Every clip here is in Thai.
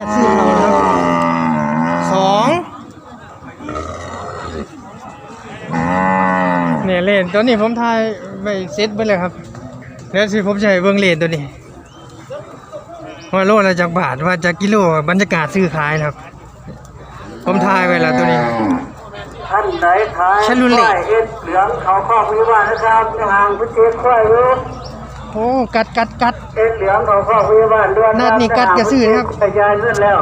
ซื้อเขาครับสองเนี่ยเลนตัวนี้ผมทายไปเซ็ตไปเลยครับ แล้วสิผมจะใช้เบิ้งเลนตัวนี้ว่าโลละจากบาทว่าจากกิโลบรรยากาศซื้อขายนะครับ ผมทายไว้แล้วตัวนี้ท่านใดขายฉันรู้เลยควายเอ็ดเหลืองเขาครอบวิวาทนะครับห่างพิเศษควายอยู่ โอ้กัดกัดกัดเอ็ดเหลืองเขาครอบวิวาทด้วยนัดนี่กัดกระสือนะครับกระจายเลือดแล้ว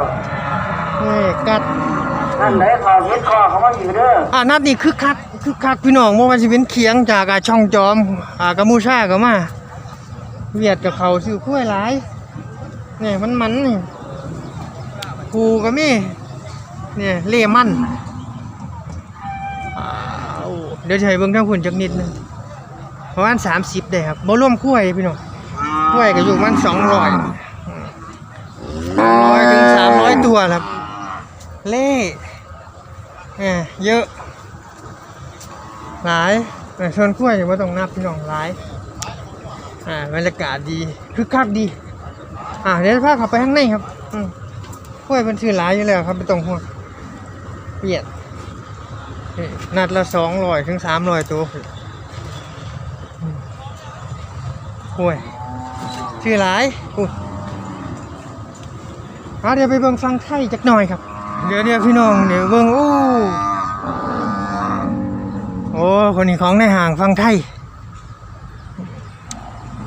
นี่กัดท่านใดขอเฮ็ดคอเขามาอยู่เด้ออ่านัดนี้คึกคักคึกคักพี่น้องเมื่อวันสิเป็นเคียงจากอ่าช่องจอมอ่ากัมพูชาก็มาเวียดกับเขาซื้อกล้วยหลายเนี่ยมันมันนี่ผูก็มีเนี่ยเล่มันอ้าวเดี๋ยวจะให้เบิ่งทั้งคุณจักนิดหนึง ประมาณสามสิบได้ครับบ่รวมกล้วยพี่น้องกล้วยก็อยู่ประมันสองร้อยร้อยถึงสามร้อยตัวครับ เล่เนี่ยเยอะ หลายแต่ส่วนกล้วยว่าต้องนับพี่น้องหลายอ่าบรรยากาศดีคึกคักดี อ่าเดี๋ยวพาเขับไปข้างในครับอืมกล้วยเป็นชื่อหลายอยู่แล้วครับไม่ต้องห่วงเปียดนี่นัดละสองร้อยถึงสามร้อยตัวอืม กล้วยชื่อหลายอุ้ยเอาเดี๋ยวไปเบิ่งฟังไทยจักหน่อยครับ เดี๋ยวเดี๋ยวพี่น้องเดี๋ยวเบิ่งอู้โอ้คนนี้ของในห่างฟังไทย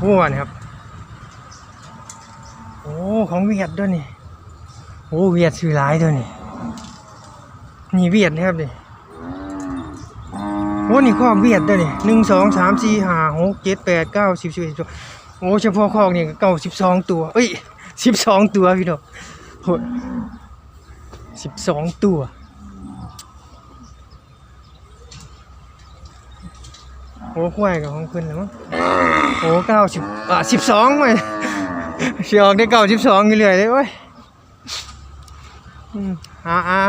วัวนะครับ โอ้ของเวียดด้วยนี่โอ้เวียดซื้อหลายด้วยนี่นี่เวียดนะครับนี่ โอ้นี่คอกเวียดด้วยนี่หนึ่งสองสามสี่ห้าหกเจ็ดแปดเก้าสิบสิบเอ็ดสิบสองโอ้เฉพาะคอกนี่ก็เก้าสิบสองตัว เอ้ยสิบสองตัวพี่น้องโหสิบสองตัวโอ้ควายกับของขึ้นแล้วมั้งโอ้เก้าสิบอะสิบสองไปเสียออกได้เก้าสิบสองเรื่อยเลยเว้ยอืมอ่าอ่า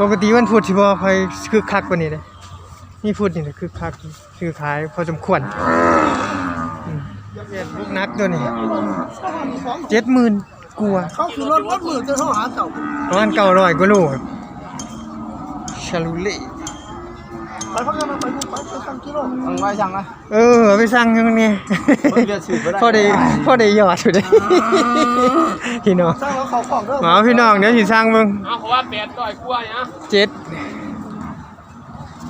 ปกติวันพุธสิบ่ค่อยคือคักกว่านี้เลยนี่พุธนี่นะคือคักคือขายพอสมควรอืมเวียดลูกนักตัวนี้เจ็ดหมื่นกลัวาเขาคือรถรถมือจะโทรหาเจ้าประมาณเก้าร้อยกว่าโลครับชาลูเล่ ไปพักกันไปดูไปไปสั่งกิโลมึงไว้สั่งนะเออไปสั่งอยังนี้มึงจะสืบบ่พอได้พอได้ยอดอยู่ด้พี่น้องสั่งแล้วเขาของเด้อมาพี่น้องเดี๋ยวสิสร้างเบิ่งเอาเขาว่าแปดต่อยกล้วยนะเจ็ด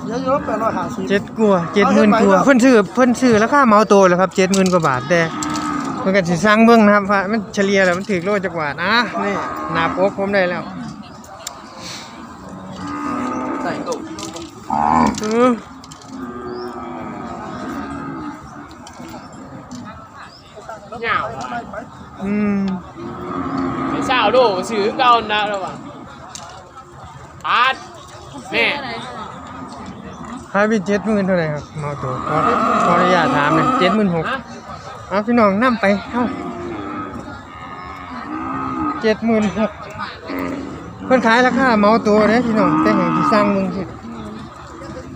เยอะอยู่แล้วแปดร้อยหาสิบเจ็ดกว่าเจ็ดหมื่นกว่าเพิ่นซื้อเพิ่นซื้อราคาเมาโตแล้วครับเจ็ดหมื่นกว่าบาทแต่เพิ่นก็สิสร้างเบิ่งนะครับว่ามันเฉลี่ยแล้วมันถึกโลจักบาทอะนี่หน้าปกผมได้แล้ว ใส่ตุก เออเหงาอืมไอ้สาวดูสื่อเก่านะระวังอาร์ตแม่ขายไปเจ็ดหมื่นเท่าไหร่ครับเมาโตขอขออนุญาตถามหน่อยเจ็ดหมื่นหกเอาพี่น้องนํไปเอ้าเจ็ดหมื่นหกเพิ่นขายราคาเมาตัวเด้พี่น้องแต่แห่งที่สร้างมืองสิ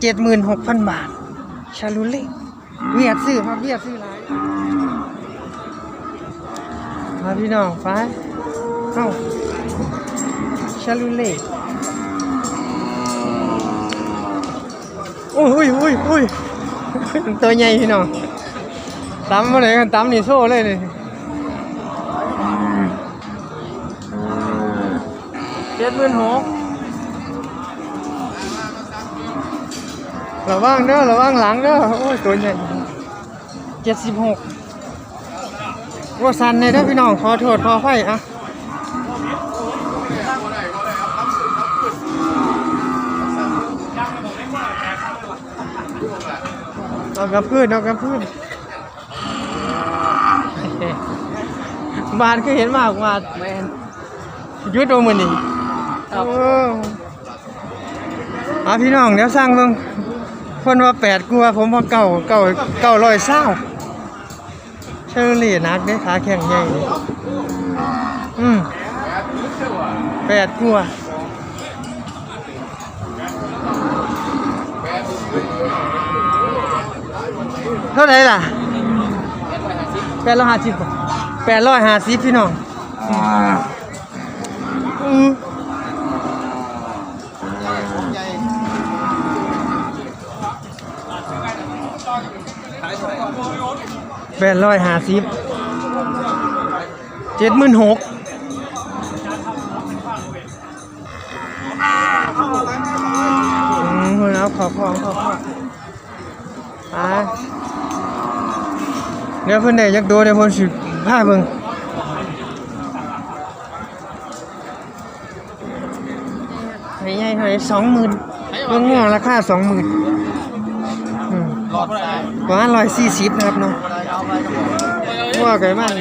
เจ็ดหมื่นหกพันบาท ชาลูเล่เวียดซื้อครับเวียดซื้อหลายมาพี่น้องไปเข้าชาลูเล่โอ้ยอุ้ยอุ้ยอุ้ยตัวใหญ่พี่น้องตำมาเลยกันตำนี่โซ่เลยนี่เจ็ดหมื่นหก ระวังเด้อระวังหลังเด้อโอ้ยตัวใหญ่เจ็ดสิบหกว่าสันเลยเด้อพี่น้องขอโทษขอไฟอะเอากระพืนเอากระพืนบาทก็เห็นมากบาทแมนยุดโดมือนี่ครับโอ้อาพี่น้องเดี๋ยวสร้างเบิ่ง คนว่าแปดกลัวผมว่าเก่าเก่าเก่าร้อยเศร้าเชอรี่นักเด้ขาแข็งใหญ่อืมแปดกลัวเท่าไหร่ล่ะแปดร้อยห้าสิบแปดร้อยห้าสิบพี่น้อง แปดร้อยห้าสิบเจ็ดหมื่นหกอืมคุณเอาขอบของขอบของอ่าเดี๋ยวเพิ่อนได้ยักโดเดี๋ยวเพิ่อนสิพาเบิ่งให้ใหญ่ให้สองหมื่นเบิ่งง่วงราคาสองหมื่นอืมรอดได้ประมาณร้อยสี่สิบนะครับเนาะ ว่าไก่มัน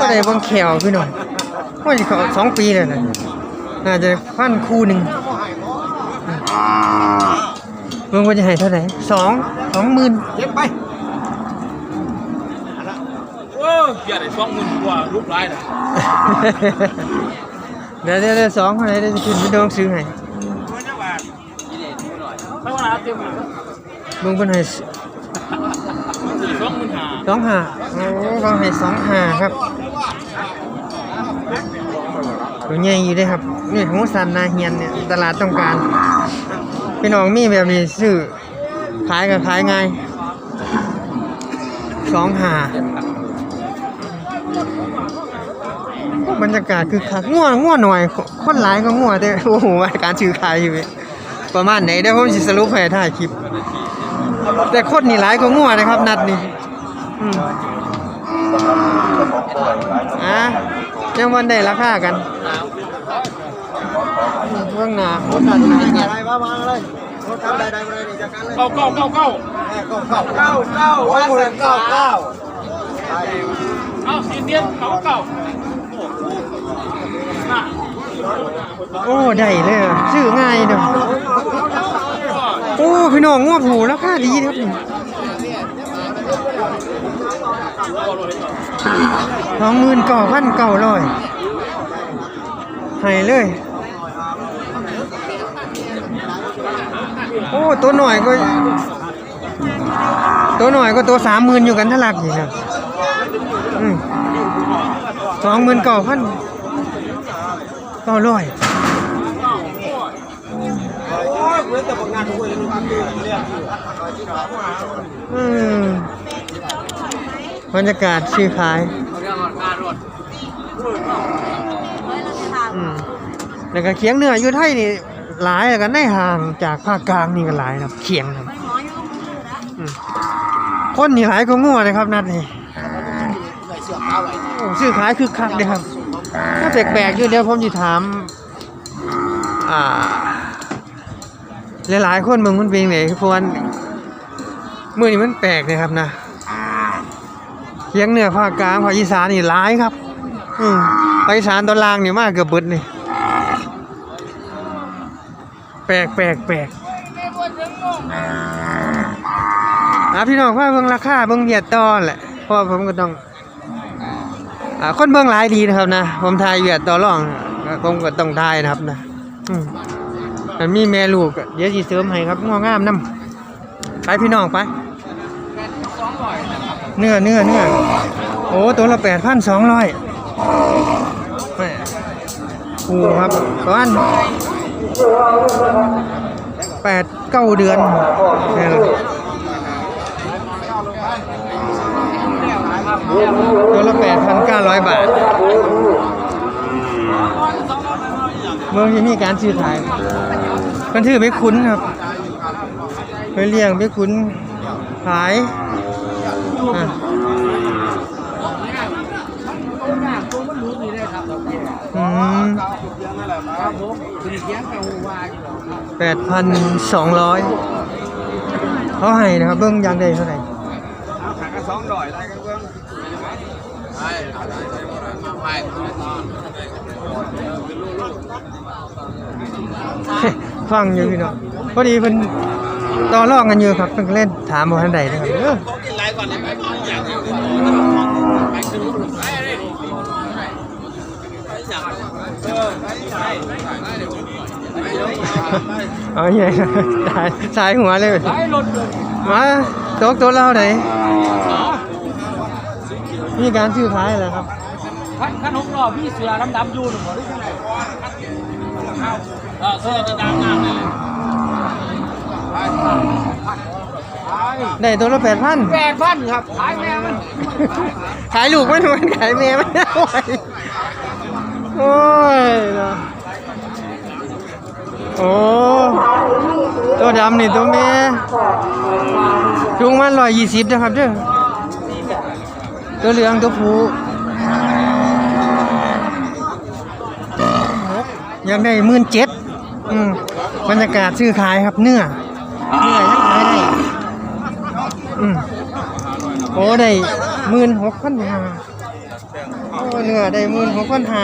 ก็ได้เบางแขวพี่หน่อยว่าจะเขาสองปีเลยนะน่าจะพันคู่หนึ่งเบิ่งว่าจะให้เท่าไหร่สองสองหมื่นเจ็บไปโอ้เกียร์ไอ้สองหมื่นกว่าลูกไรนะเดี๋ยวเดี๋ยวเดี๋ยวสองเท่าไหร่เดี๋ยวจะขึ้นไปโดนซื้อให้ไม่ว่าเต็มเลยเบิ่งเป็นให้สองหมื่นห้า สองห้าโอ้เขาให้สองห้าครับตัวใหญ่อยู่เด้ครับนี่หูสันนาเฮียนเนี่ยตลาดต้องการพี่น้องมีแบบนี้ซื้อขายก็ขายง่ายสองหาบรรยากาศคือคักง่วง่วหน่อย คนหลายก็ง่วแต่โอ้โหว่าการซื้อขายอยู่ประมาณไหนเดี๋ยวผมสิสรุปให้ถ่ายคลิป แต่คนนี่หลายก็ง่วนะครับ นัดนี่ อืมอะยังวันได้ราคากันเรื่องหนาโคตรหนาหนาอะไรมามาเลยรถทำได้ได้มาเลยจากกันเลยเก้าเก้าเก้าเก้าเก้าเก้าเก้าเก้าวันเสาร์เก้าเก้าเอาสีเดียนเก้าเก้าน่ะโอ้ได้เลยอะซื้อง่ายเด้อโอ้พี่น้องง่วผูราคาดีครับ สองหมื่นเก้าพันเก้าร้อยให้เลย โอ้ ตัวหน่อยก็ ตัวหน่อยก็ตัวสามหมื่นอยู่กันทะลักอยู่ครับอืมสองหมื่นเก้าพันเก้าร้อยโอ้ยเว้นแต่ผลงาลยนะครับเรียอืม บรรยากาศซื้อขายอืมแล้วก็เคียงเหนืออยู่ไทยนี่หลายแล้วกันในห่างจากภาคกลางนี่ก็หลายนะครับเคียงครับอืมคนนี่หลายก็งัวเลยครับนัดนี่โอ้ซื้อขายคือคักเลยครับถ้าแปลกๆอยู่เดี๋ยวผมจะถาม อ่า หลายๆคนเมืองมันเป็นไหนเพราะว่ามือนี้มันแปลกเลยครับนะ เคียงเหนือภาคกลางภาคอีสานนี่หลายครับอืมภาคอีสานตอนล่างนี่มากเกือบเบิดนี่แปลกแปลกแปลกอะพี่น้องว่าเบิ่งราคาเบิ่งเบียดต่อแหละเพราะผมก็ต้องอ่าคนเบิ่งหลายดีนะครับนะผมทายเบียดต่อรองผมก็ต้องทายนะครับนะอืมมันมีแม่ลูกอะเดี๋ยวสิเสริมให้ครับงองามนํไปพี่น้องไป เนื้อเนื้อเนื้อโอ้ตัวละแปดพันสองร้อยคูครับประมาณแปดเก้าเดือนนี่แหละตัวละแปดพันเก้าร้อยบาท เมื่อที่มีการซื้อขายมันถือไม่คุ้นครับ ไปเลี้ยงไม่คุ้นขาย อะอืมแปดพันสองร้อยเขาให้นะครับ เบิ้งยางได้เท่าไหร่ขายกันสองดอยได้กันเบื้องฟังอยู่พี่น้องพอดีเพิ่นต่อรองกันอยู่ครับเพิ่นเล่นถามว่าทันใดนะครับเออ เอาใหญ่สายสายหัวเลยไล่รถเลยมาตกตัวเราไหนมีการซื้อขายอะไรครับขั้นขั้นหกรอบพี่เสือดำดำยู่หนึ่งหมดเออเสือจะดำงามเลย ได้ตัวละแปดพันแปดพันครับขายแม่มัน ขายลูกมันมันขายแม่มันเอาไว้โอ้ยเนาะโอ้ตัวดำนี่ตัวแม่จุงมันร้อยยี่สิบนะครับเด้อตัวเหลืองตัวผู้ยังได้หมื่นเจ็ดอืมบรรยากาศซื้อขายครับเนื้อเนื้อยังขายได้ อืมโอ้ได้หมื่นหกพันหาโอ้เนื้อได้หมื่นหกพันหา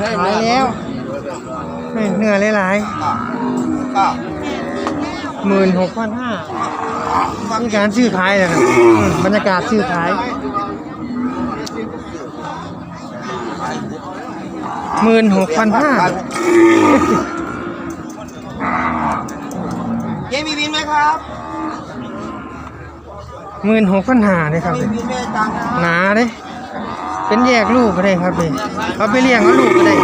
ขายแล้วเนื้อหลายๆหมื่นหกพันห้ามีการซื้อขายแล้วนะบรรยากาศซื้อขายหมื่นหกพันห้า เจ๊มีบินไหม ครับหมื่นหกพันหาเลยครับมีบินไม่ตังค์นะหนาเด้เป็นแยกลูกก็ได้ครับนี่เอาไปเลี้ยงเอาลูกก็ได้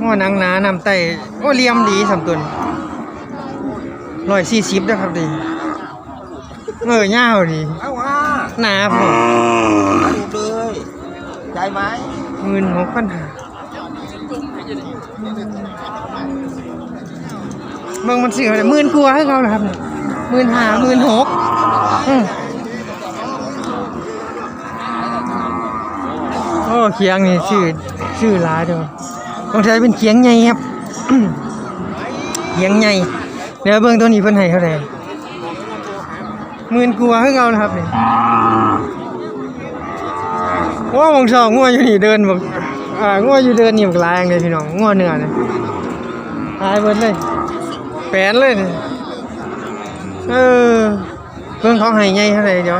ง้อหนังหนานำไตโอ้เลียมดีสำตุนร้อยสี่สิบนะครับดิเออยาวดีเอาว่าหนาพอถูกเลยใจไหมหมื่นหกพันหา เมืองมันเสือเลยหมื่นกว่าให้เขาเหรอครับหมื่นห้าหมื่นหกโอ้เคียงนี่ชื่อชื่อหลายเด้อต้องใช้เป็นเคียงใหญ่ครับเคียงใหญ่เดี๋ยวเบิ่งตัวนี้เพิ่นให้เท่าไหร่หมื่นกว่าให้เขานะครับนี่ว่าบางสองงัวอยู่นี่เดินแบอกอ่างัวอยู่เดินนี่แบอกลายเลยพี่น้องงัวเนื้อเนี่ยตายเบิดเลย ปนเลยนี่เออเพิ่งเขาให้ใหญ่เท่าไหร่เดี๋ยว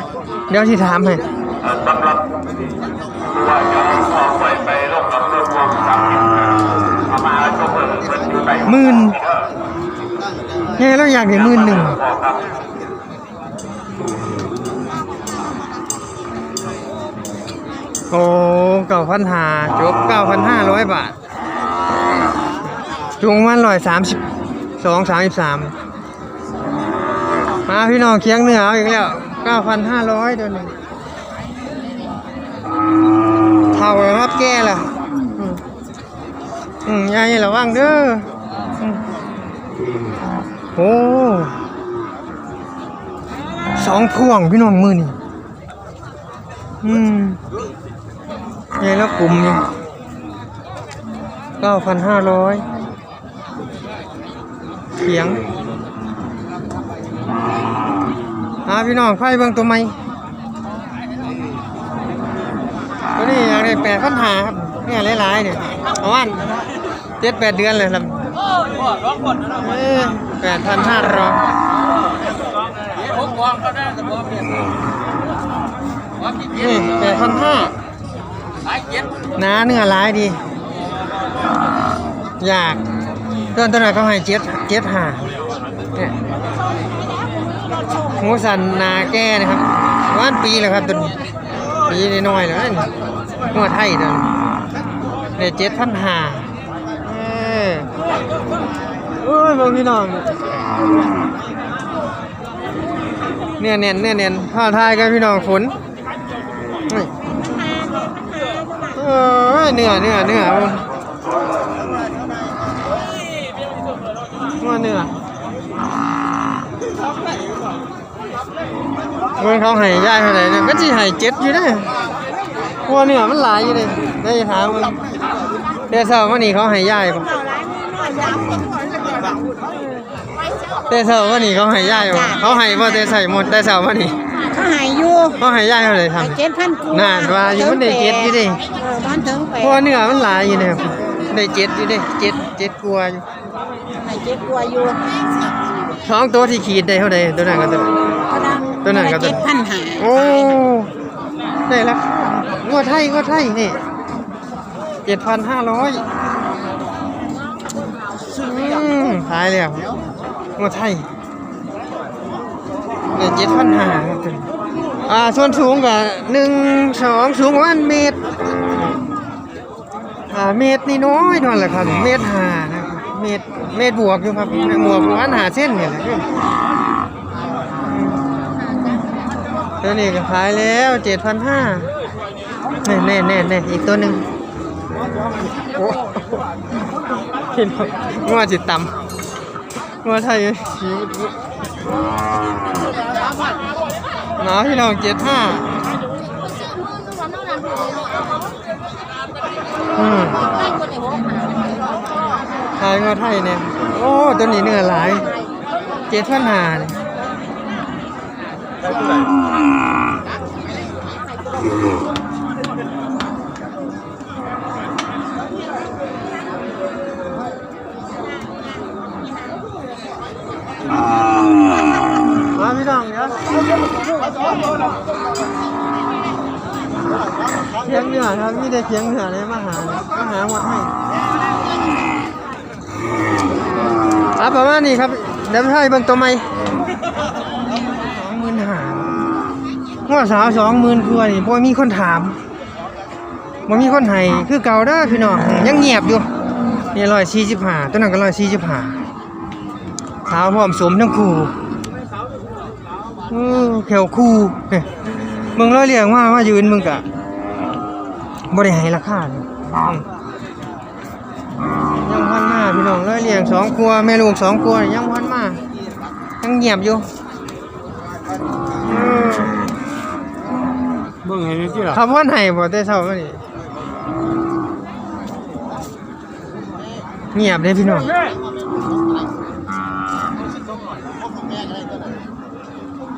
เดี๋ยวที่ถามให้หมื่นแค่เราอยากได้หมื่นหนึ่งโอ้เก้าพันหาจบเก้าพันห้าร้อยบาทจุงมันร้อยสามสิบ สองสามสิบสามมาพี่น้องเคียงเหนือเอาอีกแล้วเก้าพันห้าร้อยเดี๋ยวนี้เท่าแล้วครับแก่ละอืมยายระวังเด้อโอ้สองพวงพี่น้องมือนี่อืมยายแล้วกลุ่มนี่เก้าพันห้าร้อย เขียงหาพี่น้องไฟเบิ่งตัวใหม่ตัวนี้อยากได้แปดพันหาครับเนี่ยหลายๆเนี่ยประมาณเจ็ดแปดเดือนเลยครับแปดพันห้าร้อยหกวางก็ได้แต่บ่เปลี่ยนว่ากี่เจ็ดนี่แปดพันห้าหลายเจ็ดหนาเนื้อหลายดี อยาก ต้นต้นไหนเขาให้เจ็ดเจ็ดห้าเนี่ยหูสันนาแก้นะครับว่านปีแล้วครับต้นปีน้อยๆแล้วนั่นงวดไทยเดินเดี๋ยเจ็ดพันห้าเออโอ้ยบางพี่น้องเนี่ยเนียนเนี่ยเนียนผ้าไทยกันพี่น้องฝนนี่เออเนื้อเนื้อเนื้อ มันว่าเนื้อเมื่อเขาให้ย่ายเท่าไหร่เนี่ยก็จะให้เจ็ดอยู่ได้ว่าเนื้อมันหลายอยู่เลยได้ถามมึงเดี๋ยวเช้าวันนี้เขาให้ย่ายป่ะแต่เช้าวันนี้เขาให้ย่ายป่ะเขาให้บ่แต่ใส่หมดแต่เช้าวันนี้เขาใหายอยู่เขาให้ย่ายเท่าไหร่ทใหายเจ็ดพันกูำนานว่าอยู่มันได้เจ็ดอยู่ดิเออบ้านถึงแปดเพราะว่าเนื้อมันหลายอยู่เนี่ยได้เจ็ดอยู่ดิเจ็ดเจ็ดกลัวาอยู่ใหาย เจ็ดกว่าอยู่สองตัวที่ขีดได้เท่าไหร่ตัวนั้นก็ตัวนั้นก็ดังตัวนั้นก็ตัว เจ็ดพันหาโอ้ ได้แล้วงวดไทยงวดไทยนี่เจ็ดพันห้าร้อยขายแล้วงวดไทยเนี่ยเจ็ดพันห้าครับตัวนี้อ่า ส่วนสูงกับหนึ่งสองสูงประมาณเมตร อ่า เมตรนี่น้อยนอนแหละครับ เมตรห้านะครับ เมตรเมตรบวกอยู่ครับหมวกประมาณหาเส้นเนี่ยแหละตัวนี้ก็ขายแล้วเจ็ดพันห้าแน่แน่แน่แน่อีกตัวหนึ่งโอ้เห็นงัวจิตต่ำงัวไทยหนาวพี่น้องเจ็ดห้าอืมายงัวไทยเนี่ยโอ้ตัวนี้เนื้อหลายเจ็ดพันหาเนี่ยมาพี่น้องเดี๋ยวเพียงเหนือครับมีแต่เพียงเหนือเลยมาหามาหาวัดให้ ครับประมาณนี้ครับเดี๋ยวให้เบิ่งตัวใหม่สองหมื่นหาหัวสาวสองหมื่นกว่านี่บ่มีคนถามบ่มีคนให้คือเก่าเด้อพี่น้องยังเงียบอยู่นี่ร้อยสี่สิบห้าตัวนั้นก็ร้อยสี่สิบห้าสาวพร้อมสมทั้งคู่อือแขวคู่เนี่ยมึงร้อยเรียงว่าว่ายืนมึงกะบ่ได้ให้ราคาเลยอืมยังพั นมาพี่น้องเลยเลี้ยงสองกัวแม่ลูกสองกัวยังพันมายังเงียบอยู่เออเบิ่งให้นี่ที่ล่ะคำว่าไหนบ่ได้เศร้ามานี่เงียบเลยพี่น้อง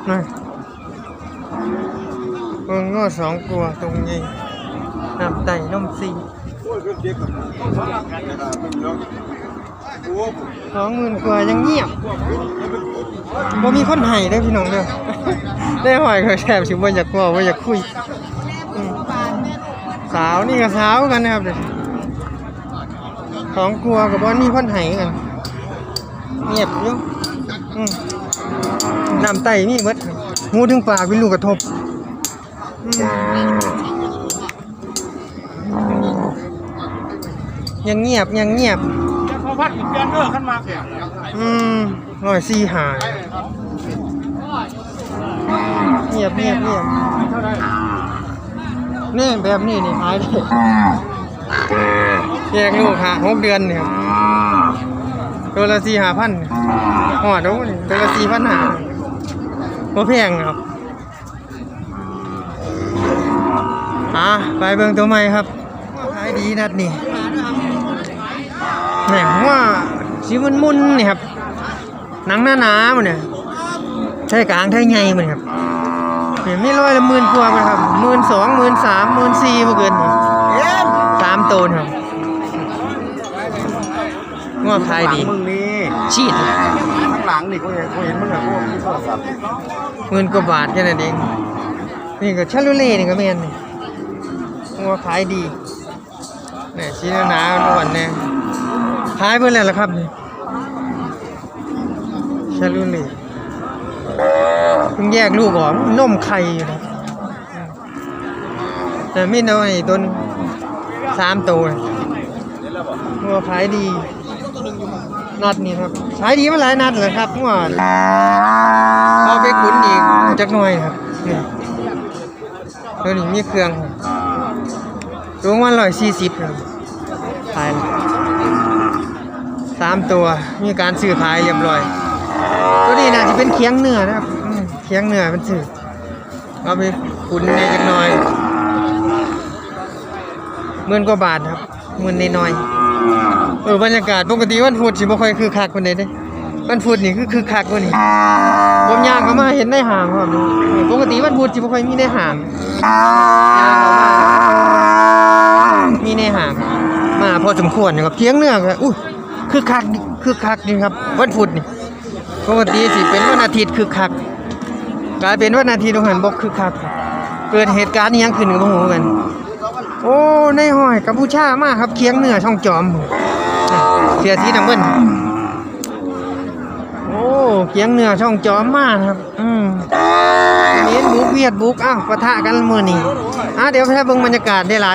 มาเบิ่งงอสองกัวตรงนี้น้ำไต่นมซี สองหมื่นกว่ายังเงียบบ่มีคนให้ได้พี่น้องเด้อได้หอยก็แทบสิบ่อยากว่าบ่อยากคุย สาวนี่ก็สาวกันนะครับเด้อสองกลัวกับบ่มีคนให้กันเงียบอยู่อืมน้ำไตมีหมดงูถึงปากเป็นลูกกระทบยังเงียบยังเงียบ พอพัดอีกเดือนเด้อคันมาแข่งอืมร้อยสี่หายเงียบเงียบเงียบนี่แบบนี้นี่หายได้แยกลูกหาหกเดือนเนี่ยตัวละสี่หาพันหอดโอ้นี่ตัวละสี่พันหาบ่แพงครับอะไปเบิ่งตัวใหม่ครับขายดีนัดนี่ แหน่ว่าสีมันมุนๆนี่ครับหนังหนาๆมันเนี่ยใช่กลางใช่ไงมันครับเนี่ยมีร้อยละหมื่นกว่ามันครับหมื่นสองหมื่นสามหมื่นสี่มาเกินนี่สามตัวนี่ครับงวขายดีมึงนี่ชีดข้างหลังนี่กูเห็นกูเห็นมึงอะกูมีโทรศัพท์หมื่นกว่าบาทแค่นั้นเองนี่ก็ชาลูเล่นี่ก็แม่นนี่งวขายดีเนี่ยชิ้นหนาๆอ้วนเนี่ย ขายเพื่ออะไรล่ะครับนี่ชาลูเล่เพิ่งแยกลูกออกนมไข่อยู่นะแต่ไม่น้อยต้นสามตัวเลยงัวขายดีนัดนี่ครับขายดีมาหลายนัดเลยครับงัวเอาไปขุนอีกจักหน่อยครับนี่ตัวนี้มีเครื่องรับตัววันร้อยสี่สิบครับขายแล้ว สามตัวมีการซื้อขายเรียบร้อยตัวนี้น่าจะเป็นเคียงเนื้อนะครับเคียงเนื้อเป็นสื่อเอาไปขุนในจักหน่อยหมื่นกว่าบาทครับหมื่นในน้อยเออบรรยากาศปกติวันพุธสิบ่ค่อยคือคักคนใดเด้วันพุธนี่คือคือคักกว่านี่ผมย่างเข้ามาเห็นในห้างครับปกติวันพุธสิบ่ค่อยมีในห่างมีในห้างมาพอสมควรนะครับเคียงเนื้อก็อุ้ย คือคักคือคักนี่ครับวันพุธนี่ปกติสิเป็นวันอาทิตย์คึกคักกลายเป็นวันอาทิตย์ตรงหันบกคึกคักเกิดเหตุการณ์อิหยังขึ้นกับหูกัน โอ้ในห้อยกัมพูชามากครับเคียงเหนือช่องจอมเสียทีน้ำเงินโอ้เคียงเหนือช่องจอมมากครับ อืมเน้นบุกเวียดบุกอ้าวปะทะกันมือนี่อะเดี๋ยวให้เบิ่งบรรยากาศได้หลาย